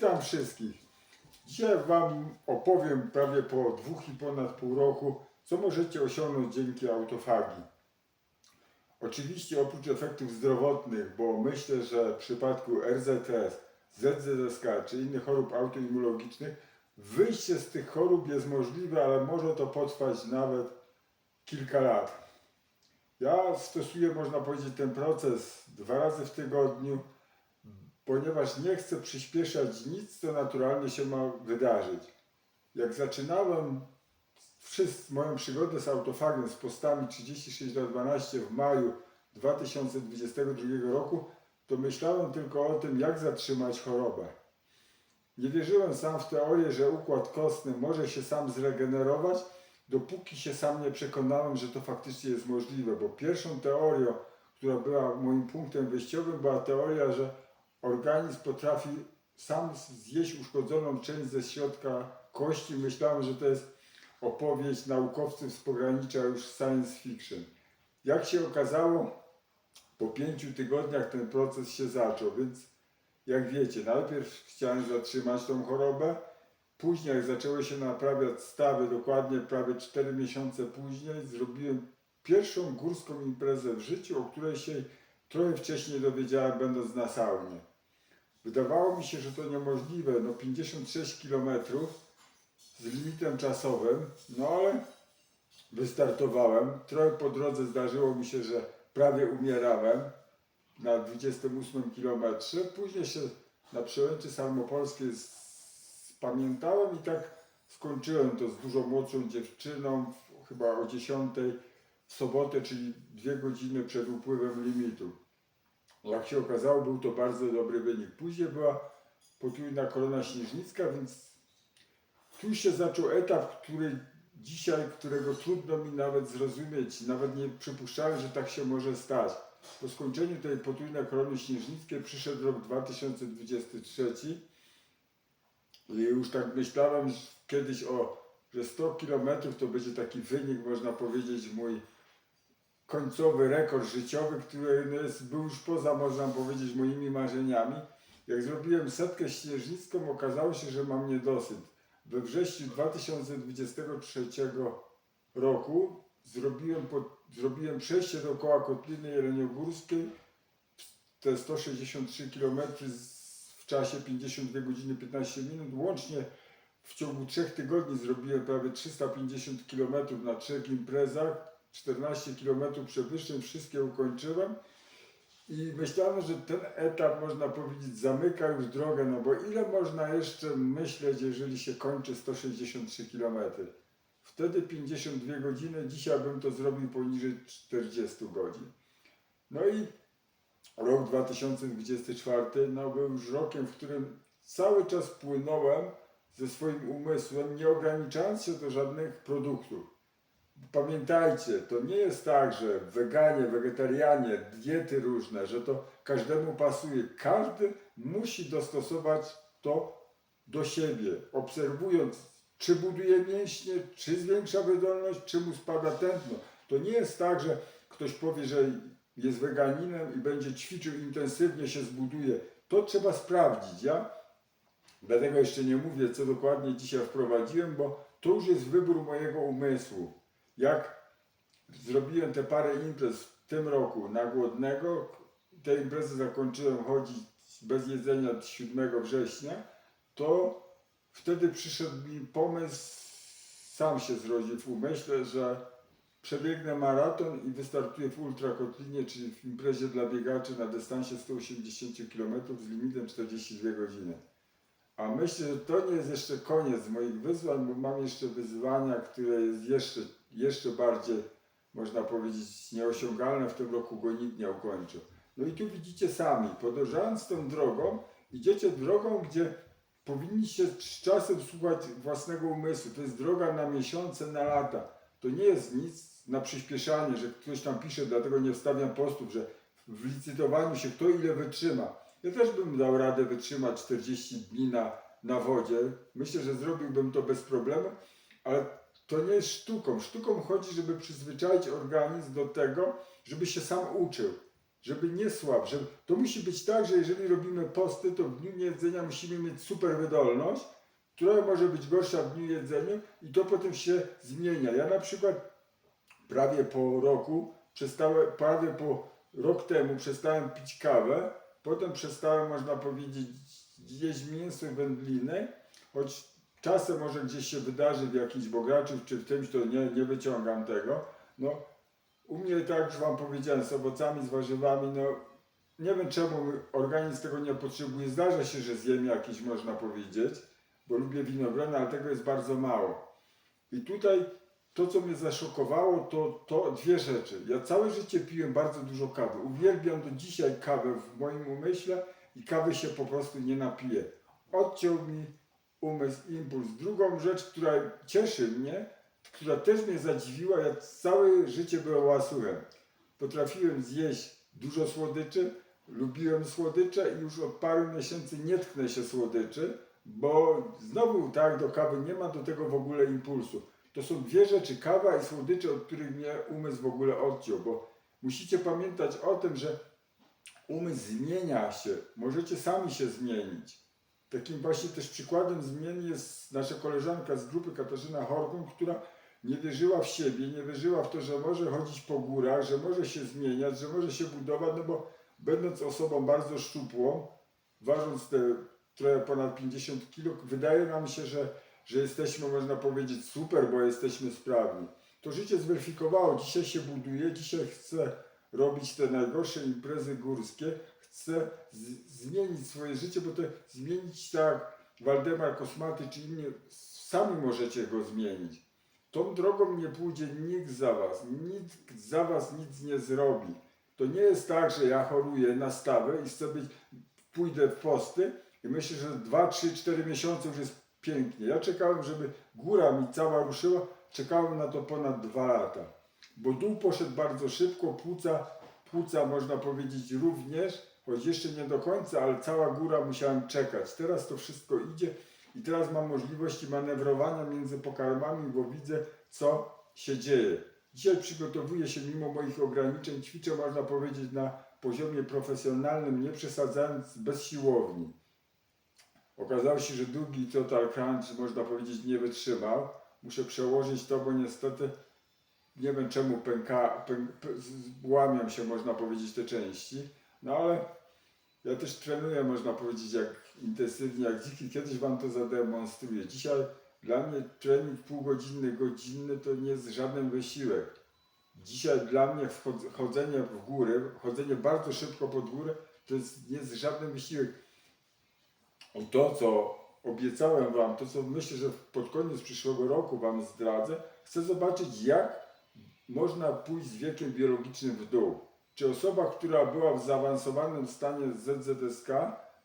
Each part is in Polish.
Witam wszystkich. Dzisiaj Wam opowiem prawie po dwóch i ponad pół roku, co możecie osiągnąć dzięki autofagii. Oczywiście oprócz efektów zdrowotnych, bo myślę, że w przypadku RZS, ZZSK czy innych chorób autoimmunologicznych, wyjście z tych chorób jest możliwe, ale może to potrwać nawet kilka lat. Ja stosuję, można powiedzieć, ten proces dwa razy w tygodniu, ponieważ nie chcę przyspieszać nic, co naturalnie się ma wydarzyć. Jak zaczynałem wszyscy, moją przygodę z autofagiem, z postami 36 na 12 w maju 2022 roku, to myślałem tylko o tym, jak zatrzymać chorobę. Nie wierzyłem sam w teorię, że układ kostny może się sam zregenerować, dopóki się sam nie przekonałem, że to faktycznie jest możliwe, bo pierwszą teorią, która była moim punktem wyjściowym, była teoria, że organizm potrafi sam zjeść uszkodzoną część ze środka kości. Myślałem, że to jest opowieść naukowców z pogranicza już science fiction. Jak się okazało, po pięciu tygodniach ten proces się zaczął, więc jak wiecie, najpierw chciałem zatrzymać tą chorobę, później jak zaczęły się naprawiać stawy, dokładnie prawie 4 miesiące później, zrobiłem pierwszą górską imprezę w życiu, o której się trochę wcześniej dowiedziałem, będąc na saunie. Wydawało mi się, że to niemożliwe, no 56 km z limitem czasowym, no ale wystartowałem. Trochę po drodze zdarzyło mi się, że prawie umierałem na 28 km. Później się na przełęczy salmopolskiej spamiętałem i tak skończyłem to z dużo młodszą dziewczyną, chyba o 10 w sobotę, czyli dwie godziny przed upływem limitu. Jak się okazało, był to bardzo dobry wynik. Później była potrójna korona śnieżnicka, więc tu się zaczął etap, który dzisiaj, którego trudno mi nawet zrozumieć. Nawet nie przypuszczałem, że tak się może stać. Po skończeniu tej potrójnej korony śnieżnickiej przyszedł rok 2023 i już tak myślałem kiedyś o, że 100 km to będzie taki wynik, można powiedzieć, mój końcowy rekord życiowy, który no był już poza, można powiedzieć, moimi marzeniami. Jak zrobiłem setkę śnieżnicką, okazało się, że mam niedosyt. We wrześniu 2023 roku zrobiłem, po, zrobiłem przejście dookoła Kotliny Jeleniogórskiej, te 163 km w czasie 52 godziny 15 minut. Łącznie w ciągu trzech tygodni zrobiłem prawie 350 km na trzech imprezach. 14 km przewyższeń, wszystkie ukończyłem. I myślałem, że ten etap, można powiedzieć, zamyka już drogę, no bo ile można jeszcze myśleć, jeżeli się kończy 163 km? Wtedy 52 godziny, dzisiaj bym to zrobił poniżej 40 godzin. No i rok 2024 no, był już rokiem, w którym cały czas płynąłem ze swoim umysłem, nie ograniczając się do żadnych produktów. Pamiętajcie, to nie jest tak, że weganie, wegetarianie, diety różne, że to każdemu pasuje. Każdy musi dostosować to do siebie, obserwując, czy buduje mięśnie, czy zwiększa wydolność, czy mu spada tętno. To nie jest tak, że ktoś powie, że jest weganinem i będzie ćwiczył intensywnie, się zbuduje. To trzeba sprawdzić. Ja dlatego jeszcze nie mówię, co dokładnie dzisiaj wprowadziłem, bo to już jest wybór mojego umysłu jak zrobiłem te parę imprez w tym roku na głodnego, te imprezy zakończyłem chodzić bez jedzenia 7 września, to wtedy przyszedł mi pomysł, sam się zrodził w umyśle, że przebiegnę maraton i wystartuję w ultrakotlinie, czyli w imprezie dla biegaczy na dystansie 180 km z limitem 42 godziny. A myślę, że to nie jest jeszcze koniec moich wyzwań, bo mam jeszcze wyzwania, które jest jeszcze, jeszcze bardziej, można powiedzieć, nieosiągalne. W tym roku go nikt nie ukończy. No i tu widzicie sami, podążając tą drogą, idziecie drogą, gdzie powinniście z czasem słuchać własnego umysłu. To jest droga na miesiące, na lata. To nie jest nic na przyspieszanie, że ktoś tam pisze, dlatego nie wstawiam postów, że w licytowaniu się kto ile wytrzyma. Ja też bym dał radę wytrzymać 40 dni na, na wodzie. Myślę, że zrobiłbym to bez problemu, ale to nie jest sztuką. Sztuką chodzi, żeby przyzwyczaić organizm do tego, żeby się sam uczył. żeby nie słab, żeby, to musi być tak, że jeżeli robimy posty, to w dniu jedzenia musimy mieć super wydolność, która może być gorsza w dniu jedzenia i to potem się zmienia. Ja na przykład prawie po roku przestałem, prawie po rok temu przestałem pić kawę, potem przestałem, można powiedzieć, jeść mięso i wędliny, choć czasem może gdzieś się wydarzy w jakichś bogaczów czy w czymś, to nie, nie wyciągam tego. No, u mnie tak, już Wam powiedziałem, z owocami, z warzywami, no nie wiem czemu organizm tego nie potrzebuje. Zdarza się, że zjem jakieś, można powiedzieć, bo lubię winogrona, ale tego jest bardzo mało. I tutaj to, co mnie zaszokowało, to, to dwie rzeczy. Ja całe życie piłem bardzo dużo kawy. Uwielbiam do dzisiaj kawę w moim umyśle i kawy się po prostu nie napiję. Odciął mi umysł, impuls. Drugą rzecz, która cieszy mnie, która też mnie zadziwiła, ja całe życie byłem łasuchem. Potrafiłem zjeść dużo słodyczy, lubiłem słodycze i już od paru miesięcy nie tknę się słodyczy, bo znowu tak do kawy nie ma do tego w ogóle impulsu. To są dwie rzeczy, kawa i słodycze, od których mnie umysł w ogóle odciął, bo musicie pamiętać o tym, że umysł zmienia się, możecie sami się zmienić. Takim właśnie też przykładem zmiany jest nasza koleżanka z grupy Katarzyna Horgun, która nie wierzyła w siebie, nie wierzyła w to, że może chodzić po górach, że może się zmieniać, że może się budować, no bo będąc osobą bardzo szczupłą, ważąc te trochę ponad 50 kg, wydaje nam się, że, że jesteśmy, można powiedzieć, super, bo jesteśmy sprawni. To życie zweryfikowało, dzisiaj się buduje, dzisiaj chcę robić te najgorsze imprezy górskie, chcę z- zmienić swoje życie, bo to zmienić tak Waldemar Kosmaty czy inni, sami możecie go zmienić. Tą drogą nie pójdzie nikt za was, nikt za was nic nie zrobi. To nie jest tak, że ja choruję na stawę i chcę być, pójdę w posty i myślę, że 2, 3, 4 miesiące już jest pięknie. Ja czekałem, żeby góra mi cała ruszyła, czekałem na to ponad 2 lata. Bo dół poszedł bardzo szybko, płuca, płuca można powiedzieć również, choć jeszcze nie do końca, ale cała góra musiałem czekać. Teraz to wszystko idzie i teraz mam możliwości manewrowania między pokarmami, bo widzę, co się dzieje. Dzisiaj przygotowuję się mimo moich ograniczeń, ćwiczę, można powiedzieć, na poziomie profesjonalnym, nie przesadzając bez siłowni. Okazało się, że długi total crunch, można powiedzieć, nie wytrzymał. Muszę przełożyć to, bo niestety nie wiem czemu pęka, pęk, p- z- łamią się, można powiedzieć, te części. No ale ja też trenuję, można powiedzieć, jak intensywnie, jak dziki. Kiedyś Wam to zademonstruję. Dzisiaj dla mnie trening półgodzinny, godzinny to nie jest żaden wysiłek. Dzisiaj dla mnie chodzenie w górę, chodzenie bardzo szybko pod górę, to jest, nie jest żaden wysiłek. To, co obiecałem Wam, to co myślę, że pod koniec przyszłego roku Wam zdradzę, chcę zobaczyć, jak można pójść z wiekiem biologicznym w dół. Czy osoba, która była w zaawansowanym stanie ZZSK,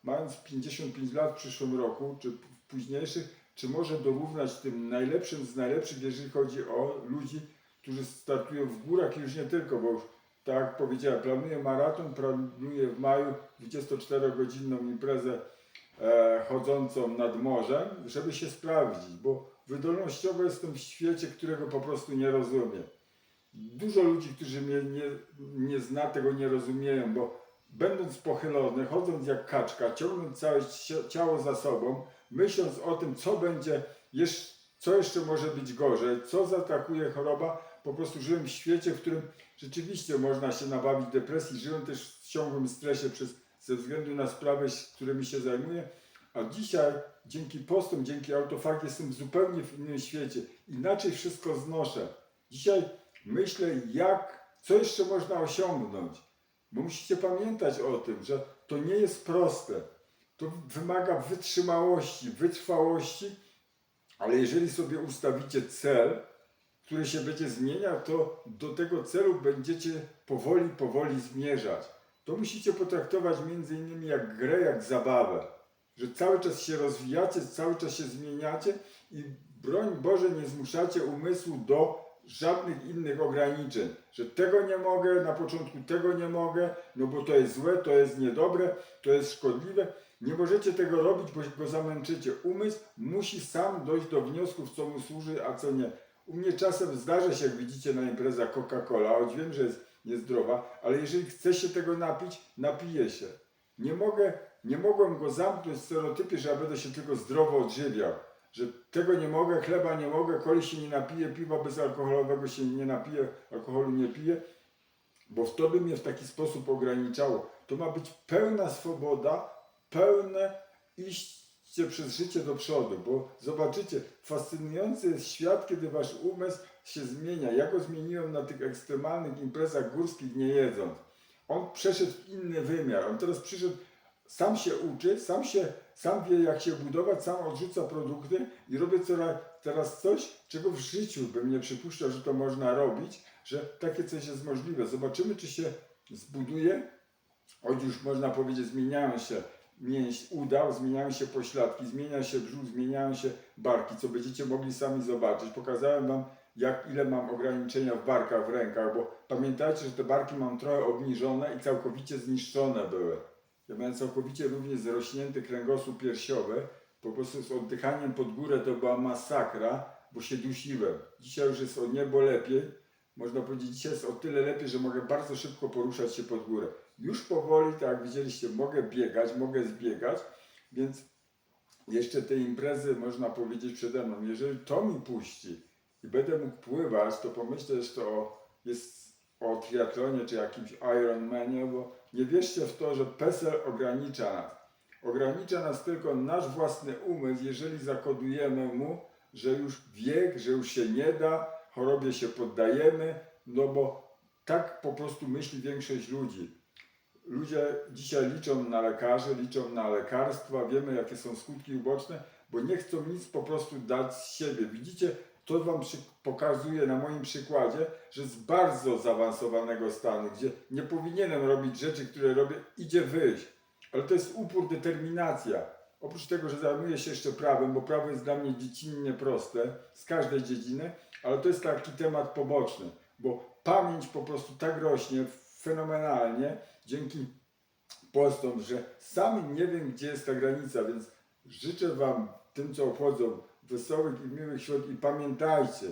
mając 55 lat w przyszłym roku, czy w późniejszych, czy może dorównać tym najlepszym z najlepszych, jeżeli chodzi o ludzi, którzy startują w górach i już nie tylko, bo już tak jak powiedziałem, planuję maraton, planuję w maju 24-godzinną imprezę e, chodzącą nad morzem, żeby się sprawdzić, bo wydolnościowo jestem w świecie, którego po prostu nie rozumiem. Dużo ludzi, którzy mnie nie, nie zna, tego nie rozumieją, bo będąc pochylony, chodząc jak kaczka, ciągnąc całe cia- ciało za sobą, myśląc o tym, co będzie, co jeszcze może być gorzej, co zaatakuje choroba, po prostu żyłem w świecie, w którym rzeczywiście można się nabawić depresji. Żyłem też w ciągłym stresie przez, ze względu na sprawy, którymi się zajmuję. A dzisiaj, dzięki postom, dzięki autofagii, jestem zupełnie w innym świecie. Inaczej wszystko znoszę. Dzisiaj myślę, jak, co jeszcze można osiągnąć. Bo musicie pamiętać o tym, że to nie jest proste. To wymaga wytrzymałości, wytrwałości, ale jeżeli sobie ustawicie cel, który się będzie zmieniał, to do tego celu będziecie powoli, powoli zmierzać. To musicie potraktować między innymi jak grę, jak zabawę. Że cały czas się rozwijacie, cały czas się zmieniacie i broń Boże nie zmuszacie umysłu do żadnych innych ograniczeń. Że tego nie mogę, na początku tego nie mogę, no bo to jest złe, to jest niedobre, to jest szkodliwe. Nie możecie tego robić, bo go zamęczycie. Umysł musi sam dojść do wniosków, co mu służy, a co nie. U mnie czasem zdarza się, jak widzicie na imprezach Coca-Cola, choć wiem, że jest niezdrowa, ale jeżeli chce się tego napić, napije się. Nie mogę, nie mogłem go zamknąć w stereotypie, że ja będę się tylko zdrowo odżywiał. Że tego nie mogę, chleba nie mogę, koli się nie napije, piwa bezalkoholowego się nie napije, alkoholu nie piję, bo w to by mnie w taki sposób ograniczało. To ma być pełna swoboda, pełne iście przez życie do przodu, bo zobaczycie, fascynujący jest świat, kiedy wasz umysł się zmienia. Ja go zmieniłem na tych ekstremalnych imprezach górskich nie jedząc. On przeszedł w inny wymiar. On teraz przyszedł, sam się uczy, sam, się, sam wie jak się budować, sam odrzuca produkty i robię teraz coś, czego w życiu bym nie przypuszczał, że to można robić, że takie coś jest możliwe. Zobaczymy, czy się zbuduje. Choć już można powiedzieć, zmieniają się mięś udał, zmieniają się pośladki, zmienia się brzuch, zmieniają się barki, co będziecie mogli sami zobaczyć. Pokazałem Wam, jak ile mam ograniczenia w barkach, w rękach, bo pamiętajcie, że te barki mam trochę obniżone i całkowicie zniszczone były. Ja miałem całkowicie również zrośnięty kręgosłup piersiowy, po prostu z oddychaniem pod górę to była masakra, bo się dusiłem. Dzisiaj już jest o niebo lepiej, można powiedzieć, dzisiaj jest o tyle lepiej, że mogę bardzo szybko poruszać się pod górę. Już powoli, tak jak widzieliście, mogę biegać, mogę zbiegać, więc jeszcze te imprezy, można powiedzieć, przede mną. Jeżeli to mi puści i będę mógł pływać, to pomyślę, że to jest o triatlonie czy jakimś Ironmanie, bo nie wierzcie w to, że PESEL ogranicza nas. Ogranicza nas tylko nasz własny umysł, jeżeli zakodujemy mu, że już wiek, że już się nie da, chorobie się poddajemy, no bo tak po prostu myśli większość ludzi. Ludzie dzisiaj liczą na lekarzy, liczą na lekarstwa, wiemy jakie są skutki uboczne, bo nie chcą nic po prostu dać z siebie. Widzicie, to Wam pokazuje na moim przykładzie, że z bardzo zaawansowanego stanu, gdzie nie powinienem robić rzeczy, które robię, idzie wyjść. Ale to jest upór, determinacja. Oprócz tego, że zajmuję się jeszcze prawem, bo prawo jest dla mnie dziecinnie proste, z każdej dziedziny, ale to jest taki temat poboczny, bo pamięć po prostu tak rośnie fenomenalnie dzięki postom, że sami nie wiem, gdzie jest ta granica, więc życzę Wam, tym co obchodzą, wesołych i miłych świąt i pamiętajcie,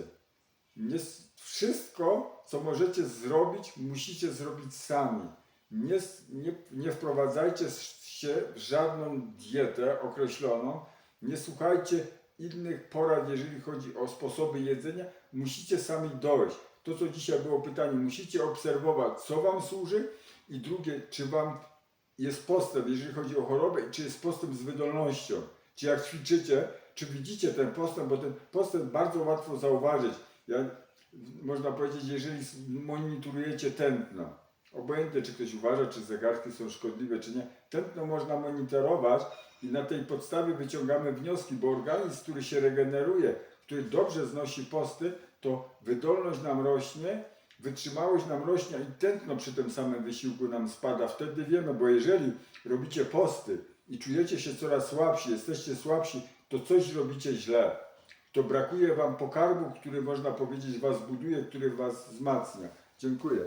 nie, wszystko, co możecie zrobić, musicie zrobić sami. Nie, nie, nie wprowadzajcie się w żadną dietę określoną, nie słuchajcie innych porad, jeżeli chodzi o sposoby jedzenia, musicie sami dojść. To, co dzisiaj było pytanie, musicie obserwować, co Wam służy i drugie, czy Wam jest postęp, jeżeli chodzi o chorobę, i czy jest postęp z wydolnością. Czy jak ćwiczycie, czy widzicie ten postęp, bo ten postęp bardzo łatwo zauważyć. Ja, można powiedzieć, jeżeli monitorujecie tętno, obojętnie czy ktoś uważa, czy zegarki są szkodliwe, czy nie, tętno można monitorować i na tej podstawie wyciągamy wnioski, bo organizm, który się regeneruje, który dobrze znosi posty, to wydolność nam rośnie, wytrzymałość nam rośnie i tętno przy tym samym wysiłku nam spada. Wtedy wiemy, bo jeżeli robicie posty i czujecie się coraz słabsi, jesteście słabsi, to coś robicie źle. To brakuje wam pokarmu, który można powiedzieć was buduje, który was wzmacnia. Dziękuję.